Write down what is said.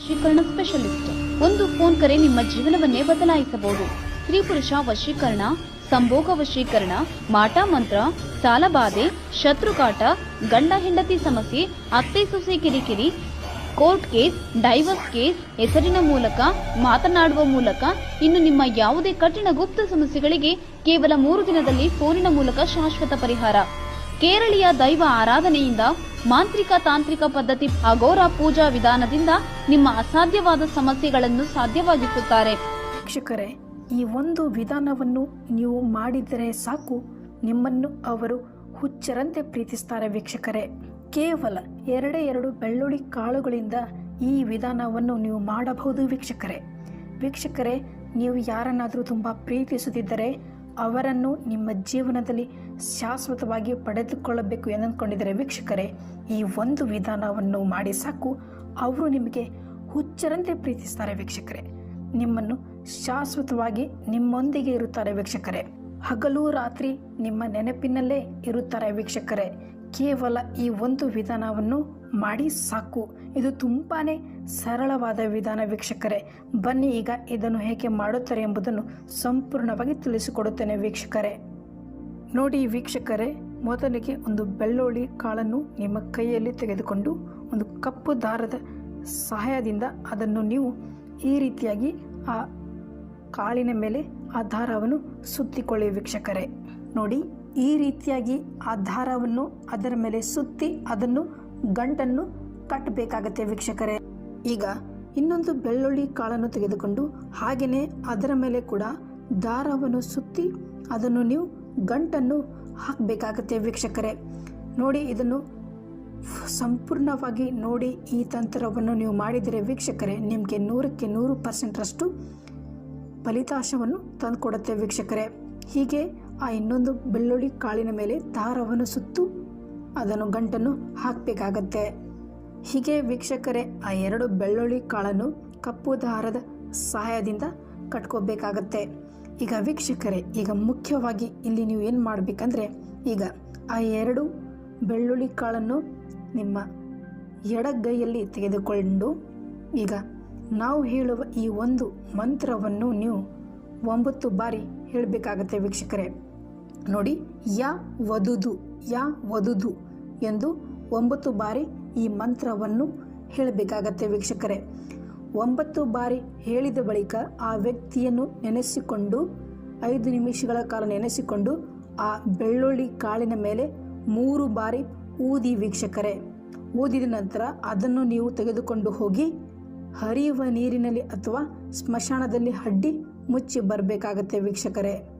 ವಶೀಕರಣ ಸ್ಪೆಷಲಿಸ್ಟ್. ಒಂದು ಫೋನ್ ಕರೆ ನಿಮ್ಮ ಜೀವನವನ್ನೇ ಬದಲಾಯಿಸಬಹುದು. ಸ್ತ್ರೀ ಪುರುಷ ವಶೀಕರಣ, ಸಂಭೋಗ ವಶೀಕರಣ, ಮಾಟ ಮಂತ್ರ ಸಾಲಬಾಧೆ ಶತ್ರುಕಾಟ ಗಂಡ ಹೆಂಡತಿ ಸಮಸ್ಯೆ, ಅತ್ತೆ ಸೊಸೆ ಕಿರಿಕಿರಿ, ಕೋರ್ಟ್ ಕೇಸ್, ಡೈವರ್ಸ್ ಕೇಸ್, ಹೆಸರಿನ ಮೂಲಕ, ಮಾತನಾಡುವ ಮೂಲಕ, ಇನ್ನು ನಿಮ್ಮ ಯಾವುದೇ ಕಠಿಣ ಗುಪ್ತ ಸಮಸ್ಯೆಗಳಿಗೆ ಕೇವಲ ಮೂರು ದಿನದಲ್ಲಿ ಫೋನಿನ ಮೂಲಕ ಶಾಶ್ವತ ಪರಿಹಾರ. ಕೇರಳೀಯ ದೈವ ಆರಾಧನೆಯಿಂದ ಮಾಂತ್ರಿಕ ತಾಂತ್ರಿಕ ಪದ್ಧತಿ ಅಗೋರ ಪೂಜಾ ವಿಧಾನದಿಂದ ನಿಮ್ಮ ಅಸಾಧ್ಯವಾದ ಸಮಸ್ಯೆಗಳನ್ನು ಸಾಧ್ಯವಾಗಿಸುತ್ತಾರೆ. ವೀಕ್ಷಕರೇ, ಈ ಒಂದು ವಿಧಾನವನ್ನು ನೀವು ಮಾಡಿದರೆ ಸಾಕು. ನಿಮ್ಮನ್ನು ಅವರು ಹುಚ್ಚರಂತೆ ಪ್ರೀತಿಸ್ತಾರೆ ವೀಕ್ಷಕರೇ. ಕೇವಲ ಎರಡೇ ಎರಡು ಬೆಳ್ಳುಳ್ಳಿ ಕಾಳುಗಳಿಂದ ಈ ವಿಧಾನವನ್ನು ನೀವು ಮಾಡಬಹುದು ವೀಕ್ಷಕರೇ. ವೀಕ್ಷಕರೇ, ನೀವು ಯಾರನ್ನಾದರೂ ತುಂಬ ಪ್ರೀತಿಸುತ್ತಿದ್ದರೆ ಅವರನ್ನು ನಿಮ್ಮ ಜೀವನದಲ್ಲಿ ಶಾಶ್ವತವಾಗಿ ಪಡೆದುಕೊಳ್ಳಬೇಕು ಎಂದುಕೊಂಡಿದ್ದರೆ ವೀಕ್ಷಕರೇ. ಈ ಒಂದು ವಿಧಾನವನ್ನು ಮಾಡಿ ಸಾಕು. ಅವರು ನಿಮಗೆ ಹುಚ್ಚರಂತೆ ಪ್ರೀತಿಸ್ತಾರೆ ವೀಕ್ಷಕರೇ. ನಿಮ್ಮನ್ನು ಶಾಶ್ವತವಾಗಿ ನಿಮ್ಮೊಂದಿಗೆ ಇರುತ್ತಾರೆ ವೀಕ್ಷಕರೇ. ಹಗಲು ರಾತ್ರಿ ನಿಮ್ಮ ನೆನಪಿನಲ್ಲೇ ಇರುತ್ತಾರೆ ವೀಕ್ಷಕರೇ. ಕೇವಲ ಈ ಒಂದು ವಿಧಾನವನ್ನು ಮಾಡಿ ಸಾಕು. ಇದು ತುಂಬಾ ಸರಳವಾದ ವಿಧಾನ ವೀಕ್ಷಕರೇ. ಬನ್ನಿ ಈಗ ಇದನ್ನು ಹೇಗೆ ಮಾಡುತ್ತಾರೆ ಎಂಬುದನ್ನು ಸಂಪೂರ್ಣವಾಗಿ ತಿಳಿಸಿಕೊಡುತ್ತೇನೆ ವೀಕ್ಷಕರೇ. ನೋಡಿ ವೀಕ್ಷಕರೇ, ಮೊದಲಿಗೆ ಒಂದು ಬೆಳ್ಳುಳ್ಳಿ ಕಾಳನ್ನು ನಿಮ್ಮ ಕೈಯಲ್ಲಿ ತೆಗೆದುಕೊಂಡು ಒಂದು ಕಪ್ಪು ದಾರದ ಸಹಾಯದಿಂದ ಅದನ್ನು ನೀವು ಈ ರೀತಿಯಾಗಿ ಆ ಕಾಳಿನ ಮೇಲೆ ಆ ದಾರವನ್ನು ಸುತ್ತಿಕೊಳ್ಳಿ ವೀಕ್ಷಕರೇ. ನೋಡಿ, ಈ ರೀತಿಯಾಗಿ ಆ ದಾರವನ್ನು ಅದರ ಮೇಲೆ ಸುತ್ತಿ ಅದನ್ನು ಗಂಟನ್ನು ಕಟ್ಟಬೇಕಾಗತ್ತೆ ವೀಕ್ಷಕರೇ. ಈಗ ಇನ್ನೊಂದು ಬೆಳ್ಳುಳ್ಳಿ ಕಾಳನ್ನು ತೆಗೆದುಕೊಂಡು ಹಾಗೆಯೇ ಅದರ ಮೇಲೆ ಕೂಡ ದಾರವನ್ನು ಸುತ್ತಿ ಅದನ್ನು ನೀವು ಗಂಟನ್ನು ಹಾಕಬೇಕಾಗತ್ತೆ ವೀಕ್ಷಕರೇ. ನೋಡಿ, ಇದನ್ನು ಸಂಪೂರ್ಣವಾಗಿ ನೋಡಿ ಈ ತಂತ್ರವನ್ನು ನೀವು ಮಾಡಿದರೆ ವೀಕ್ಷಕರೇ, ನಿಮಗೆ ನೂರಕ್ಕೆ ನೂರು ಪರ್ಸೆಂಟ್ರಷ್ಟು ಫಲಿತಾಂಶವನ್ನು ತಂದುಕೊಡುತ್ತೆ ವೀಕ್ಷಕರೇ. ಹೀಗೆ ಆ ಇನ್ನೊಂದು ಬೆಳ್ಳುಳ್ಳಿ ಕಾಳಿನ ಮೇಲೆ ದಾರವನ್ನು ಸುತ್ತು ಅದನ್ನು ಗಂಟನ್ನು ಹಾಕಬೇಕಾಗತ್ತೆ. ಹೀಗೆ ವೀಕ್ಷಕರೇ, ಆ ಎರಡು ಬೆಳ್ಳುಳ್ಳಿ ಕಾಳನ್ನು ಕಪ್ಪು ದಾರದ ಸಹಾಯದಿಂದ ಕಟ್ಕೋಬೇಕಾಗತ್ತೆ. ಈಗ ವೀಕ್ಷಕರೇ, ಈಗ ಮುಖ್ಯವಾಗಿ ಇಲ್ಲಿ ನೀವು ಏನು ಮಾಡಬೇಕಂದ್ರೆ, ಈಗ ಆ ಎರಡು ಬೆಳ್ಳುಳ್ಳಿ ಕಾಳನ್ನು ನಿಮ್ಮ ಎಡಗೈಯಲ್ಲಿ ತೆಗೆದುಕೊಂಡು, ಈಗ ನಾವು ಹೇಳುವ ಈ ಒಂದು ಮಂತ್ರವನ್ನು ನೀವು ಒಂಬತ್ತು ಬಾರಿ ಹೇಳಬೇಕಾಗತ್ತೆ ವೀಕ್ಷಕರೇ. ನೋಡಿ, ಯಾ ವದುದು ಯಾ ವದುದು ಎಂದು ಒಂಬತ್ತು ಬಾರಿ ಈ ಮಂತ್ರವನ್ನು ಹೇಳಬೇಕಾಗತ್ತೆ ವೀಕ್ಷಕರೇ. ಒಂಬತ್ತು ಬಾರಿ ಹೇಳಿದ ಬಳಿಕ ಆ ವ್ಯಕ್ತಿಯನ್ನು ನೆನೆಸಿಕೊಂಡು, ಐದು ನಿಮಿಷಗಳ ಕಾಲ ನೆನೆಸಿಕೊಂಡು ಆ ಬೆಳ್ಳುಳ್ಳಿ ಕಾಳಿನ ಮೇಲೆ ಮೂರು ಬಾರಿ ಊದಿ ವೀಕ್ಷಕರೇ. ಊದಿದ ನಂತರ ಅದನ್ನು ನೀವು ತೆಗೆದುಕೊಂಡು ಹೋಗಿ ಹರಿಯುವ ನೀರಿನಲ್ಲಿ ಅಥವಾ ಸ್ಮಶಾನದಲ್ಲಿ ಅಡ್ಡಿ ಮುಚ್ಚಿ ಬರಬೇಕಾಗತ್ತೆ ವೀಕ್ಷಕರೇ.